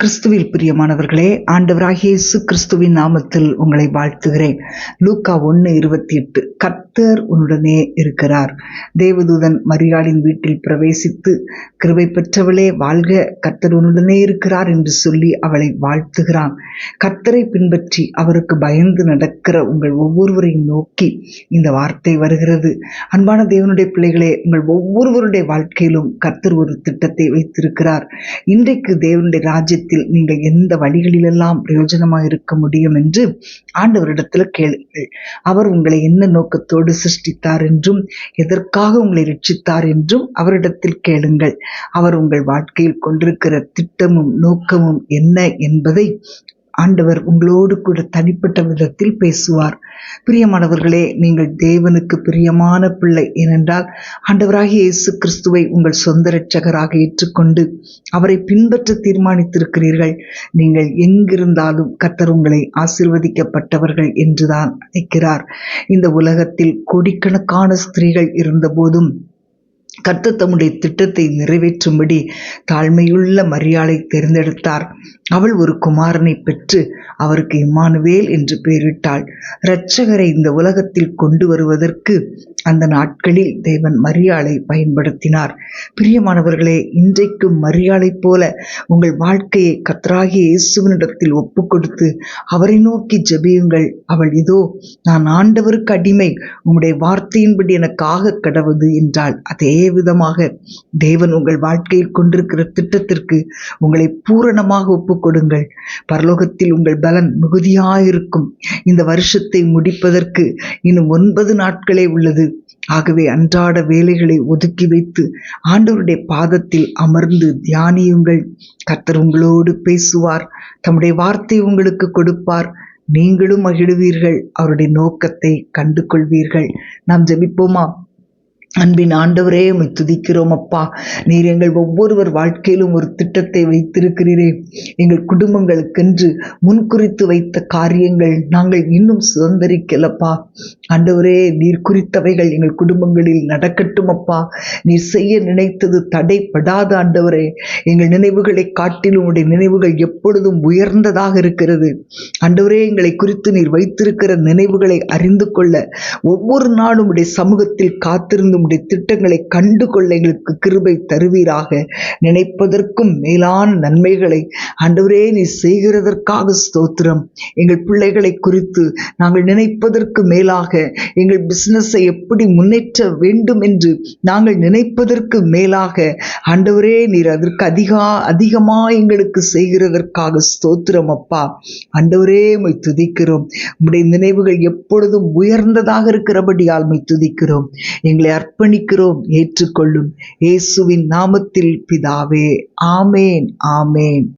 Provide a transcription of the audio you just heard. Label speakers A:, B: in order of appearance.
A: கிறிஸ்துவில் பிரியமானவர்களே ஆண்டவராகியேசு கிறிஸ்துவின் நாமத்தில் உங்களை வாழ்த்துகிறேன் லூக்கா ஒன்று இருபத்தி எட்டு கர்த்தர் உன்னுடனே இருக்கிறார் தேவதூதன் மரியாளின் வீட்டில் பிரவேசித்து கிருவை பெற்றவளே வாழ்க கர்த்தர் உன்னுடனே இருக்கிறார் என்று சொல்லி அவளை வாழ்த்துகிறான் கர்த்தரை பின்பற்றி அவருக்கு பயந்து நடக்கிற உங்கள் ஒவ்வொருவரையும் நோக்கி இந்த வார்த்தை வருகிறது அன்பான தேவனுடைய பிள்ளைகளே உங்கள் ஒவ்வொருவருடைய வாழ்க்கையிலும் கர்த்தர் ஒரு திட்டத்தை வைத்திருக்கிறார் இன்றைக்கு தேவனுடைய ராஜ்யத்தை விஷயத்தில் நீங்கள் எந்த வழிகளிலெல்லாம் பிரயோஜனமாக இருக்க முடியும் என்று ஆண்டவரிடத்தில் கேளுங்கள் அவர் உங்களை என்ன நோக்கத்தோடு சிருஷ்டித்தார் என்றும் எதற்காக உங்களை ரட்சித்தார் என்றும் அவரிடத்தில் கேளுங்கள் அவர் உங்கள் வாழ்க்கையில் கொண்டிருக்கிற திட்டமும் நோக்கமும் என்ன என்பதை ஆண்டவர் உங்களோடு கூட தனிப்பட்ட விதத்தில் பேசுவார் பிரியமானவர்களே நீங்கள் தேவனுக்கு பிரியமான பிள்ளை ஏனென்றால் ஆண்டவராகிய இயேசு கிறிஸ்துவை உங்கள் சொந்த இரட்சகராக ஏற்றுக்கொண்டு அவரை பின்பற்ற தீர்மானித்திருக்கிறீர்கள் நீங்கள் எங்கிருந்தாலும் கத்தர் உங்களை ஆசிர்வதிக்கப்பட்டவர்கள் என்றுதான் நினைக்கிறார் இந்த உலகத்தில் கோடிக்கணக்கான ஸ்திரீகள் இருந்தபோதும் கத்து தம்முடைய திட்டத்தை நிறைவேற்றும்படி தாழ்மையுள்ள மரியாளை தேர்ந்தெடுத்தார் அவள் ஒரு குமாரனை பெற்று அவருக்கு இம்மானுவேல் என்று பெயரிட்டாள் இரட்சகரை இந்த உலகத்தில் கொண்டு வருவதற்கு அந்த நாட்களில் தேவன் மரியாதை பயன்படுத்தினார் பிரியமானவர்களே இன்றைக்கும் மரியாளை போல உங்கள் வாழ்க்கையை கத்ராகி இயேசுவனிடத்தில் ஒப்பு கொடுத்து அவரை நோக்கி ஜெபியுங்கள் அவள் இதோ நான் ஆண்டவருக்கு அடிமை உம்முடைய வார்த்தையின்படி எனக்காக கடவுது என்றாள் அதே விதமாக தேவன் உங்கள் வாழ்க்கையில் கொண்டிருக்கிற திட்டத்திற்கு உங்களை பூரணமாக ஒப்புக்கொடுங்கள் பரலோகத்தில் உங்கள் பலன் மிகுதியாயிருக்கும் இந்த வருஷத்தை முடிப்பதற்கு இன்னும் ஒன்பது நாட்களே உள்ளது ஆகவே அன்றாட வேலைகளை ஒதுக்கி வைத்து ஆண்டவருடைய பாதத்தில் அமர்ந்து தியானியுங்கள் கர்த்தர் உங்களோடு பேசுவார் தம்முடைய வார்த்தை உங்களுக்கு கொடுப்பார் நீங்களும் மகிழ்வீர்கள் அவருடைய நோக்கத்தை கண்டு கொள்வீர்கள் நாம் ஜபிப்போமா
B: அன்பின் ஆண்டவரே உம்மை துதிக்கிறோம் அப்பா நீர் எங்கள் ஒவ்வொருவர் வாழ்க்கையிலும் ஒரு திட்டத்தை வைத்திருக்கிறீரே எங்கள் குடும்பங்களுக்கென்று முன்குறித்து வைத்த காரியங்கள் நாங்கள் இன்னும் சுதந்திரிக்கலப்பா ஆண்டவரே நீர் குறித்தவைகள் எங்கள் குடும்பங்களில் நடக்கட்டும் அப்பா நீர் செய்ய நினைத்தது தடைப்படாத ஆண்டவரே எங்கள் நினைவுகளை காட்டிலும் உடைய நினைவுகள் எப்பொழுதும் உயர்ந்ததாக இருக்கிறது ஆண்டவரே எங்களை குறித்து நீர் வைத்திருக்கிற நினைவுகளை அறிந்து கொள்ள ஒவ்வொரு நாளும் உடைய சமூகத்தில் காத்திருந்தும் உம்முடைய திட்டங்களை கண்டுகொள்ள எங்களுக்கு கிருபை தருவீராக நினைப்பதற்கும் மேலான நன்மைகளை அன்றுவரே நீ செய்கிறதற்காக ஸ்தோத்திரம் எங்கள் பிள்ளைகளை குறித்து நாங்கள் நினைப்பதற்கு மேலாக எங்கள் பிஸ்னஸை எப்படி முன்னேற்ற வேண்டும் என்று நாங்கள் நினைப்பதற்கு மேலாக ஆண்டவரே நீர் அதற்கு அதிகா அதிகமா எங்களுக்கு செய்கிறதற்காக ஸ்தோத்திரம் அப்பா ஆண்டவரே மை துதிக்கிறோம் உம்முடைய நினைவுகள் எப்பொழுதும் உயர்ந்ததாக இருக்கிறபடியால் மை துதிக்கிறோம் எங்களை அர்ப்பணிக்கிறோம் ஏற்றுக்கொள்ளும் இயேசுவின் நாமத்தில் பிதாவே ஆமேன் ஆமேன்